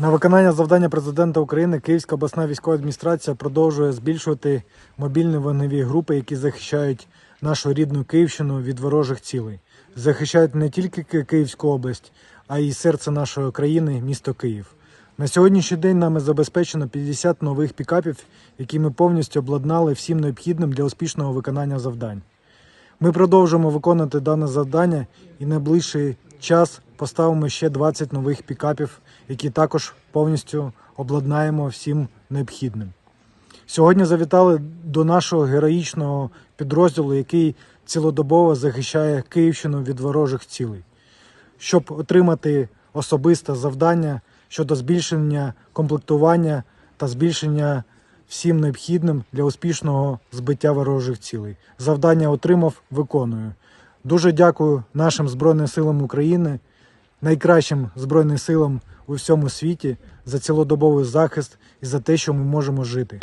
На виконання завдання президента України Київська обласна військова адміністрація продовжує збільшувати мобільні вогневі групи, які захищають нашу рідну Київщину від ворожих цілей. Захищають не тільки Київську область, а й серце нашої країни, місто Київ. На сьогоднішній день нами забезпечено 50 нових пікапів, які ми повністю обладнали всім необхідним для успішного виконання завдань. Ми продовжуємо виконувати дане завдання і найближчий час поставимо ще 20 нових пікапів, які також повністю обладнаємо всім необхідним. Сьогодні завітали до нашого героїчного підрозділу, який цілодобово захищає Київщину від ворожих цілей, щоб отримати особисте завдання щодо збільшення комплектування та збільшення всім необхідним для успішного збиття ворожих цілей. Завдання отримав, виконую. Дуже дякую нашим Збройним силам України, найкращим Збройним силам у всьому світі за цілодобовий захист і за те, що ми можемо жити.